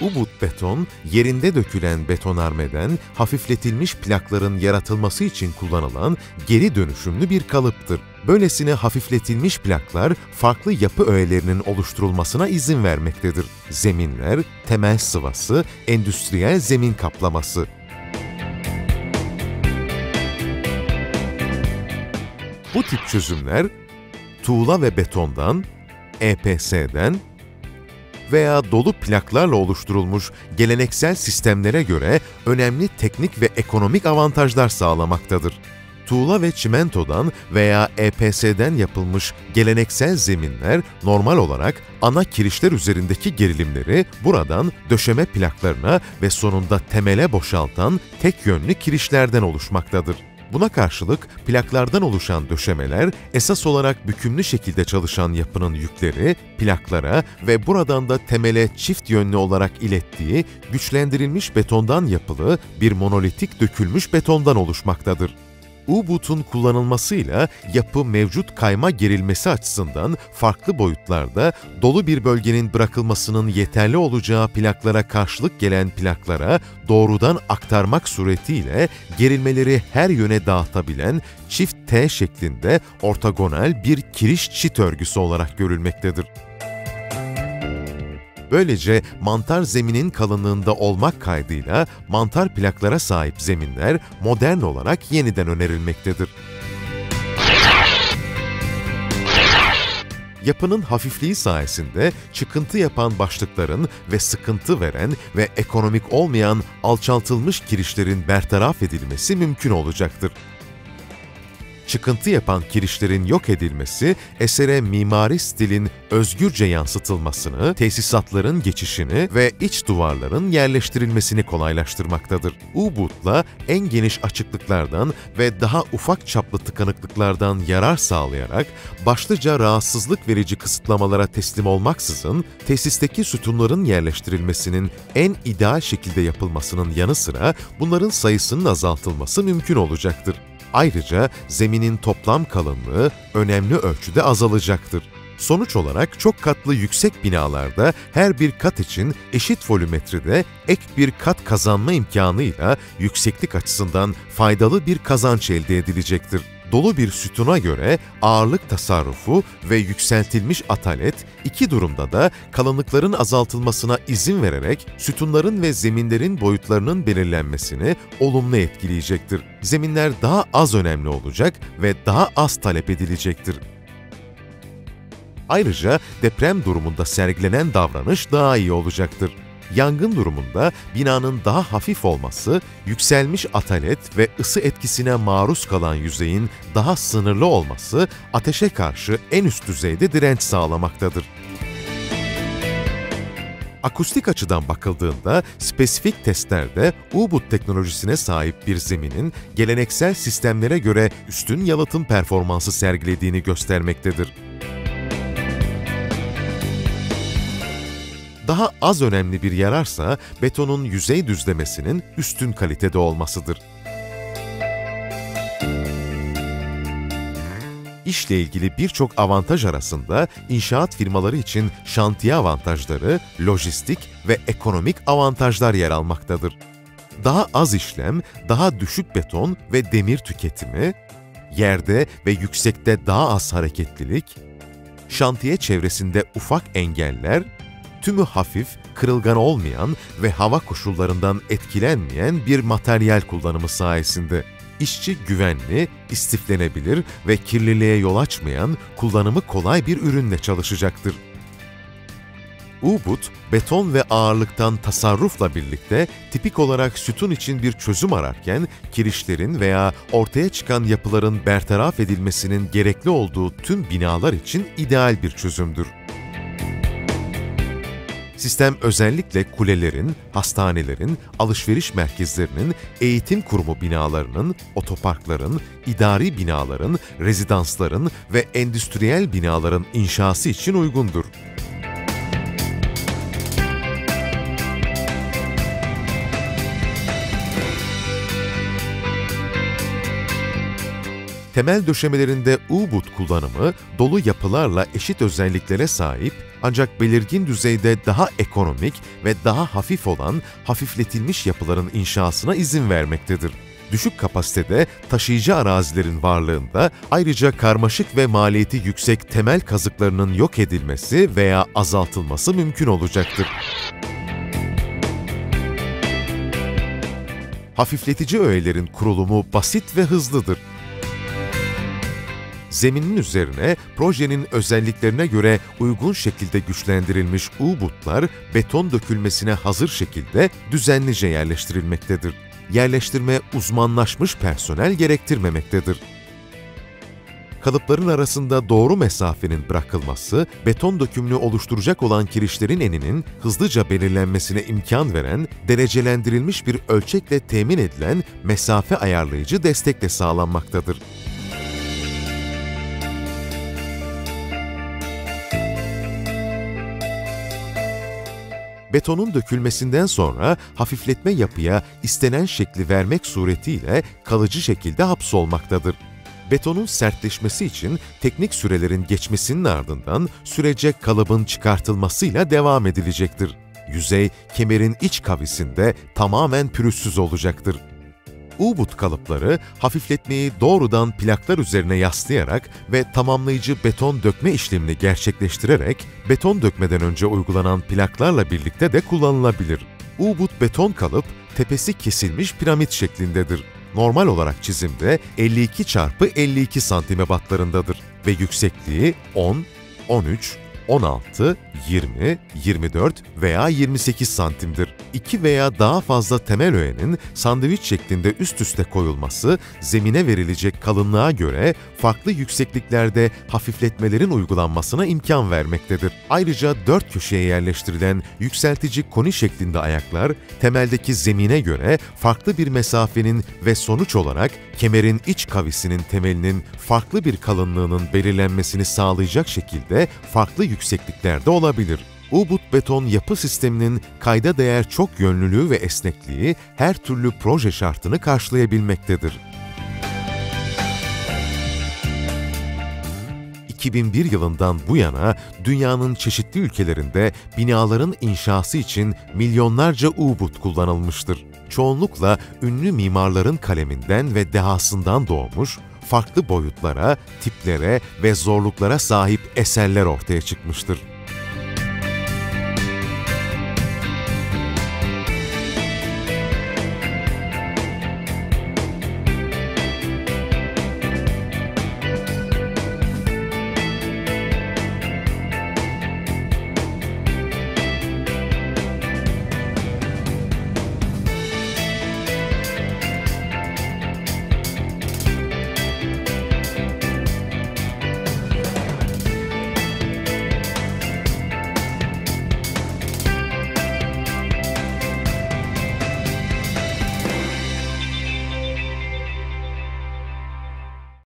Ubud beton, yerinde dökülen betonarmeden hafifletilmiş plakların yaratılması için kullanılan geri dönüşümlü bir kalıptır. Böylesine hafifletilmiş plaklar farklı yapı öğelerinin oluşturulmasına izin vermektedir. Zeminler, temel sıvası, endüstriyel zemin kaplaması. Bu tip çözümler tuğla ve betondan, EPS'den veya dolu plaklarla oluşturulmuş geleneksel sistemlere göre önemli teknik ve ekonomik avantajlar sağlamaktadır. Tuğla ve çimentodan veya EPS'den yapılmış geleneksel zeminler normal olarak ana kirişler üzerindeki gerilimleri buradan döşeme plaklarına ve sonunda temele boşaltan tek yönlü kirişlerden oluşmaktadır. Buna karşılık plaklardan oluşan döşemeler esas olarak bükümlü şekilde çalışan yapının yükleri plaklara ve buradan da temele çift yönlü olarak ilettiği güçlendirilmiş betondan yapılı bir monolitik dökülmüş betondan oluşmaktadır. U-Boot'un kullanılmasıyla yapı mevcut kayma gerilmesi açısından farklı boyutlarda dolu bir bölgenin bırakılmasının yeterli olacağı plaklara karşılık gelen plaklara doğrudan aktarmak suretiyle gerilmeleri her yöne dağıtabilen çift T şeklinde ortogonal bir kiriş çit örgüsü olarak görülmektedir. Böylece mantar zeminin kalınlığında olmak kaydıyla mantar plaklara sahip zeminler modern olarak yeniden önerilmektedir. Yapının hafifliği sayesinde çıkıntı yapan başlıkların ve sıkıntı veren ve ekonomik olmayan alçaltılmış kirişlerin bertaraf edilmesi mümkün olacaktır çıkıntı yapan kirişlerin yok edilmesi, esere mimari stilin özgürce yansıtılmasını, tesisatların geçişini ve iç duvarların yerleştirilmesini kolaylaştırmaktadır. U-Boot'la en geniş açıklıklardan ve daha ufak çaplı tıkanıklıklardan yarar sağlayarak başlıca rahatsızlık verici kısıtlamalara teslim olmaksızın tesisteki sütunların yerleştirilmesinin en ideal şekilde yapılmasının yanı sıra bunların sayısının azaltılması mümkün olacaktır. Ayrıca zeminin toplam kalınlığı önemli ölçüde azalacaktır. Sonuç olarak çok katlı yüksek binalarda her bir kat için eşit volümetrede ek bir kat kazanma imkanıyla yükseklik açısından faydalı bir kazanç elde edilecektir dolu bir sütuna göre ağırlık tasarrufu ve yükseltilmiş atalet iki durumda da kalınlıkların azaltılmasına izin vererek sütunların ve zeminlerin boyutlarının belirlenmesini olumlu etkileyecektir. Zeminler daha az önemli olacak ve daha az talep edilecektir. Ayrıca deprem durumunda sergilenen davranış daha iyi olacaktır. Yangın durumunda binanın daha hafif olması, yükselmiş atalet ve ısı etkisine maruz kalan yüzeyin daha sınırlı olması ateşe karşı en üst düzeyde direnç sağlamaktadır. Akustik açıdan bakıldığında spesifik testlerde U-Boot teknolojisine sahip bir zeminin geleneksel sistemlere göre üstün yalıtım performansı sergilediğini göstermektedir. Daha az önemli bir yararsa betonun yüzey düzlemesinin üstün kalitede olmasıdır. İşle ilgili birçok avantaj arasında inşaat firmaları için şantiye avantajları, lojistik ve ekonomik avantajlar yer almaktadır. Daha az işlem, daha düşük beton ve demir tüketimi, yerde ve yüksekte daha az hareketlilik, şantiye çevresinde ufak engeller, tümü hafif, kırılgan olmayan ve hava koşullarından etkilenmeyen bir materyal kullanımı sayesinde işçi güvenli, istiflenebilir ve kirliliğe yol açmayan, kullanımı kolay bir ürünle çalışacaktır. U-Boot, beton ve ağırlıktan tasarrufla birlikte tipik olarak sütun için bir çözüm ararken, kirişlerin veya ortaya çıkan yapıların bertaraf edilmesinin gerekli olduğu tüm binalar için ideal bir çözümdür. Sistem özellikle kulelerin, hastanelerin, alışveriş merkezlerinin, eğitim kurumu binalarının, otoparkların, idari binaların, rezidansların ve endüstriyel binaların inşası için uygundur. Temel döşemelerinde U-but kullanımı dolu yapılarla eşit özelliklere sahip ancak belirgin düzeyde daha ekonomik ve daha hafif olan hafifletilmiş yapıların inşasına izin vermektedir. Düşük kapasitede taşıyıcı arazilerin varlığında ayrıca karmaşık ve maliyeti yüksek temel kazıklarının yok edilmesi veya azaltılması mümkün olacaktır. Hafifletici öğelerin kurulumu basit ve hızlıdır zeminin üzerine projenin özelliklerine göre uygun şekilde güçlendirilmiş U-butlar beton dökülmesine hazır şekilde düzenlice yerleştirilmektedir. Yerleştirme uzmanlaşmış personel gerektirmemektedir. Kalıpların arasında doğru mesafenin bırakılması, beton dökümünü oluşturacak olan kirişlerin eninin hızlıca belirlenmesine imkan veren, derecelendirilmiş bir ölçekle temin edilen mesafe ayarlayıcı destekle sağlanmaktadır. Betonun dökülmesinden sonra hafifletme yapıya istenen şekli vermek suretiyle kalıcı şekilde hapsolmaktadır. Betonun sertleşmesi için teknik sürelerin geçmesinin ardından sürece kalıbın çıkartılmasıyla devam edilecektir. Yüzey, kemerin iç kavisinde tamamen pürüzsüz olacaktır. U-but kalıpları hafifletmeyi doğrudan plaklar üzerine yaslayarak ve tamamlayıcı beton dökme işlemini gerçekleştirerek beton dökmeden önce uygulanan plaklarla birlikte de kullanılabilir. U-but beton kalıp tepesi kesilmiş piramit şeklindedir. Normal olarak çizimde 52 çarpı 52 santim ebatlarındadır ve yüksekliği 10, 13, 16, 20, 24 veya 28 santimdir. İki veya daha fazla temel öğenin sandviç şeklinde üst üste koyulması, zemine verilecek kalınlığa göre farklı yüksekliklerde hafifletmelerin uygulanmasına imkan vermektedir. Ayrıca dört köşeye yerleştirilen yükseltici koni şeklinde ayaklar, temeldeki zemine göre farklı bir mesafenin ve sonuç olarak kemerin iç kavisinin temelinin farklı bir kalınlığının belirlenmesini sağlayacak şekilde farklı yüksekliklerde olabilir. U-But beton yapı sisteminin kayda değer çok yönlülüğü ve esnekliği her türlü proje şartını karşılayabilmektedir. 2001 yılından bu yana dünyanın çeşitli ülkelerinde binaların inşası için milyonlarca U-But kullanılmıştır. Çoğunlukla ünlü mimarların kaleminden ve dehasından doğmuş, farklı boyutlara, tiplere ve zorluklara sahip eserler ortaya çıkmıştır.